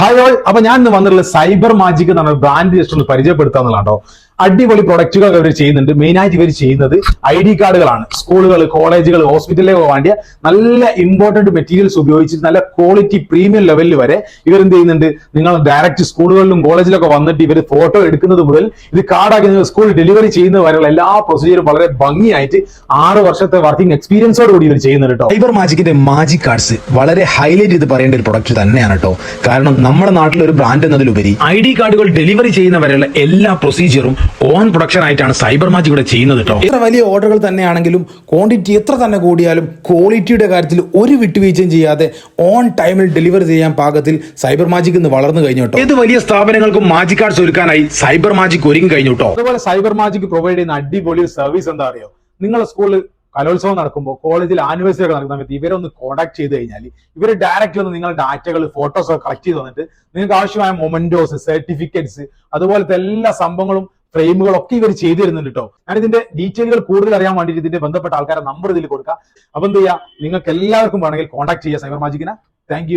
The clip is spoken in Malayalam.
ഹായ് ഓൾ അപ്പൊ ഞാൻ ഇന്ന് വന്നിട്ടുള്ള സൈബർ മാജിക് എന്ന് പറഞ്ഞ ബ്രാൻഡ് ജസ്റ്റ് ഒന്ന് പരിചയപ്പെടുത്താന്നുള്ളതാണോ അടിപൊളി പ്രൊഡക്റ്റുകൾ ഇവർ ചെയ്യുന്നുണ്ട്. മെയിൻ ആയിട്ട് ഇവർ ചെയ്യുന്നത് ഐ ഡി കാർഡുകളാണ്. സ്കൂളുകൾ കോളേജുകൾ ഹോസ്പിറ്റലിലേക്ക് വേണ്ടിയ നല്ല ഇമ്പോർട്ടന്റ് മെറ്റീരിയൽസ് ഉപയോഗിച്ചിട്ട് നല്ല ക്വാളിറ്റി പ്രീമിയം ലെവലിൽ വരെ ഇവർ എന്ത് ചെയ്യുന്നുണ്ട്? നിങ്ങൾ ഡയറക്റ്റ് സ്കൂളുകളിലും കോളേജിലൊക്കെ വന്നിട്ട് ഇവർ ഫോട്ടോ എടുക്കുന്നത് മുതൽ ഇത് കാർഡാക്കി നിങ്ങൾ സ്കൂൾ ഡെലിവറി ചെയ്യുന്നത് വരെയുള്ള എല്ലാ പ്രൊസീജിയറും വളരെ ഭംഗിയായിട്ട് ആറ് വർഷത്തെ വർക്കിംഗ് എക്സ്പീരിയൻസോട് കൂടി ഇവർ ചെയ്യുന്നുണ്ട് കേട്ടോ സൈബർ മാജിക്കിന്റെ മാജിക് കാർഡ്സ് വളരെ ഹൈലൈറ്റ് ചെയ്ത് പറയേണ്ട ഒരു പ്രൊഡക്റ്റ് തന്നെയാണ് കേട്ടോ കാരണം നമ്മുടെ നാട്ടിലൊരു ബ്രാൻഡ് എന്നതിലുപരി ഐ ഡി കാർഡുകൾ ഡെലിവറി ചെയ്യുന്ന വരെയുള്ള എല്ലാ പ്രൊസീജിയറും ഓൺ പ്രൊഡക്ഷൻ ആയിട്ടാണ് സൈബർ മാജിക് ഇവിടെ ചെയ്യുന്നത് കേട്ടോ എത്ര വലിയ ഓർഡറുകൾ തന്നെയാണെങ്കിലും ക്വാണ്ടിറ്റി എത്ര തന്നെ കൂടിയാലും ക്വാളിറ്റിയുടെ കാര്യത്തിൽ ഒരു വിട്ടുവീഴ്ചയും ചെയ്യാതെ ഓൺ ടൈമിൽ ഡെലിവർ ചെയ്യാൻ പാകത്തിൽ സൈബർ മാജിക് ഇന്ന് വളർന്നു കഴിഞ്ഞു കേട്ടോ ഏത് വലിയ സ്ഥാപനങ്ങൾക്കും മാജിക് കാർഡ്സ് ഒരുക്കാനായി സൈബർ മാജിക് ഒരുങ്ങി കഴിഞ്ഞു കേട്ടോ അതുപോലെ സൈബർ മാജിക് പ്രൊവൈഡ് ചെയ്യുന്ന അടിപൊളി സർവീസ് എന്താ അറിയോ? നിങ്ങളെ സ്കൂളിൽ കലോത്സവം നടക്കുമ്പോൾ കോളേജിൽ ആനിവേഴ്സറി ഒക്കെ നടക്കുന്ന സമയത്ത് ഇവരെ ഒന്ന് കോൺടാക്ട് ചെയ്ത് കഴിഞ്ഞാൽ ഇവർ ഡയറക്റ്റ് ഒന്ന് നിങ്ങളുടെ ഡാറ്റകൾ ഫോട്ടോസ് ഒക്കെ കളക്ട് ചെയ്ത് തന്നിട്ട് നിങ്ങൾക്ക് ആവശ്യമായ മൊമെന്റോസ് സർട്ടിഫിക്കറ്റ്സ് അതുപോലത്തെ എല്ലാ സംഭവങ്ങളും ഫ്രെയിമുകളൊക്കെ ഇവർ ചെയ്തിരുന്നുണ്ട് കേട്ടോ. ഞാൻ ഇതിന്റെ ഡീറ്റെയിലുകൾ കൂടുതൽ അറിയാൻ വേണ്ടിയിട്ട് ഇതിന്റെ ബന്ധപ്പെട്ട ആൾക്കാരെ നമ്പർ ഇതിൽ കൊടുക്കാം. അപ്പൊ എന്ത് ചെയ്യാം? നിങ്ങൾക്ക് എല്ലാവർക്കും വേണമെങ്കിൽ കോൺടാക്ട് ചെയ്യാം സൈബർ മാജിക്കിനെ താങ്ക്